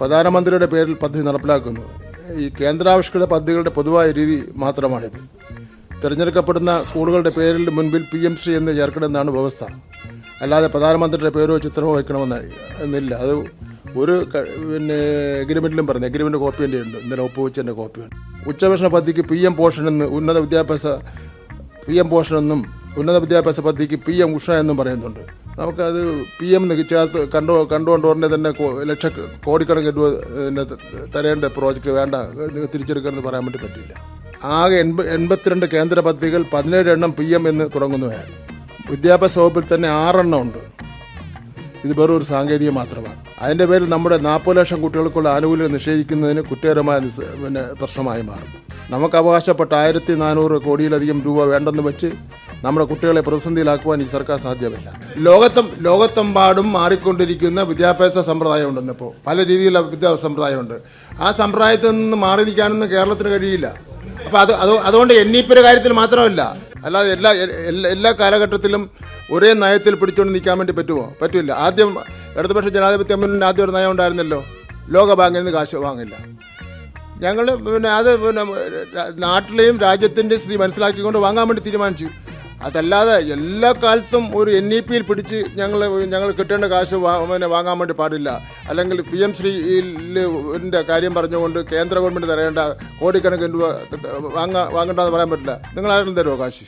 പ്രധാനമന്ത്രിയുടെ പേരിൽ പദ്ധതി നടപ്പിലാക്കുന്നു. ഈ കേന്ദ്രാവിഷ്കൃത പദ്ധതികളുടെ പൊതുവായ രീതി മാത്രമാണിത്. തിരഞ്ഞെടുക്കപ്പെടുന്ന സ്കൂളുകളുടെ പേരിൽ മുൻപിൽ പി എം സി എന്ന് ചേർക്കണമെന്നാണ് വ്യവസ്ഥ. അല്ലാതെ പ്രധാനമന്ത്രിയുടെ പേരോ ചിത്രമോ വയ്ക്കണമെന്ന് എന്നില്ല. അത് ഒരു പിന്നെ എഗ്രിമെന്റിലും പറഞ്ഞു എഗ്രിമെന്റ് കോപ്പി എന്റെ ഉണ്ട് ഇന്നലെ ഒപ്പുവെച്ചതിന്റെ കോപ്പിയുണ്ട്. ഉച്ചഭക്ഷണ പദ്ധതിക്ക് പി എം പോഷൻ എന്ന് ഉന്നത വിദ്യാഭ്യാസ പി എം പോഷൻ എന്നും ഉന്നത വിദ്യാഭ്യാസ പദ്ധതിക്ക് പി എം ഉഷ എന്നും പറയുന്നുണ്ട്. നമുക്കത് പി എം ചേർത്ത് കണ്ടു കണ്ടുകൊണ്ട് ഉടനെ തന്നെ ലക്ഷ കോടിക്കണക്കിന് രൂപ പിന്നെ തരേണ്ട പ്രോജക്റ്റ് വേണ്ട തിരിച്ചെടുക്കണമെന്ന് പറയാൻ വേണ്ടി പറ്റില്ല ആകെ എൺപ എൺപത്തിരണ്ട് കേന്ദ്ര പദ്ധതികൾ പതിനേഴ് എണ്ണം പി എം എന്ന് തുടങ്ങുന്നവയാണ്. വിദ്യാഭ്യാസ വകുപ്പിൽ തന്നെ ആറെണ്ണം ഉണ്ട്. ഇത് വെറും ഒരു സാങ്കേതികം മാത്രമാണ്. അതിന്റെ പേരിൽ നമ്മുടെ നാൽപ്പത് ലക്ഷം കുട്ടികൾക്കുള്ള ആനുകൂല്യം നിഷേധിക്കുന്നതിന് കുറ്റകരമായ പിന്നെ പ്രശ്നമായി മാറും. നമുക്ക് അവകാശപ്പെട്ട ആയിരത്തി നാനൂറ് കോടിയിലധികം രൂപ വേണ്ടെന്ന് വെച്ച് നമ്മുടെ കുട്ടികളെ പ്രതിസന്ധിയിലാക്കുവാൻ ഈ സർക്കാർ സാധ്യമല്ല. ലോകത്തും ലോകത്തെമ്പാടും മാറിക്കൊണ്ടിരിക്കുന്ന വിദ്യാഭ്യാസ സമ്പ്രദായം ഉണ്ടെന്നിപ്പോൾ പല രീതിയിലുള്ള വിദ്യാഭ്യാസ സമ്പ്രദായമുണ്ട്. ആ സമ്പ്രദായത്തിൽ നിന്ന് മാറി നിൽക്കാനൊന്നും കേരളത്തിന് കഴിയില്ല. അപ്പോൾ അത് അത് അതുകൊണ്ട് എൻ ഇ പിയുടെ കാര്യത്തിൽ മാത്രമല്ല അല്ലാതെ എല്ലാ എല്ലാ കാലഘട്ടത്തിലും ഒരേ നയത്തിൽ പിടിച്ചുകൊണ്ട് നിൽക്കാൻ വേണ്ടി പറ്റുമോ? പറ്റില്ല. ആദ്യം ഇടതുപക്ഷ ജനാധിപത്യ മുന്നിൽ ആദ്യം ഒരു നയം ഉണ്ടായിരുന്നല്ലോ. ലോകബാങ്കിൽ നിന്ന് കാശ് വാങ്ങില്ല. ഞങ്ങൾ പിന്നെ അത് പിന്നെ നാട്ടിലെയും രാജ്യത്തിന്റെ സ്ഥിതി മനസ്സിലാക്കിക്കൊണ്ട് വാങ്ങാൻ വേണ്ടി തീരുമാനിച്ചു. അതല്ലാതെ എല്ലാ കാലത്തും ഒരു എൻ ഇ പിയിൽ പിടിച്ച് ഞങ്ങൾ ഞങ്ങൾ കിട്ടേണ്ട കാശ് പിന്നെ വാങ്ങാൻ വേണ്ടി പാടില്ല. അല്ലെങ്കിൽ പി എം ശ്രീന്റെ കാര്യം പറഞ്ഞുകൊണ്ട് കേന്ദ്ര ഗവൺമെന്റ് തരേണ്ട കോടിക്കണക്കിന് രൂപ വാങ്ങാ വാങ്ങണ്ടെന്ന് പറയാൻ പറ്റില്ല. നിങ്ങൾ ആരെങ്കിലും തരുമോ കാശ്?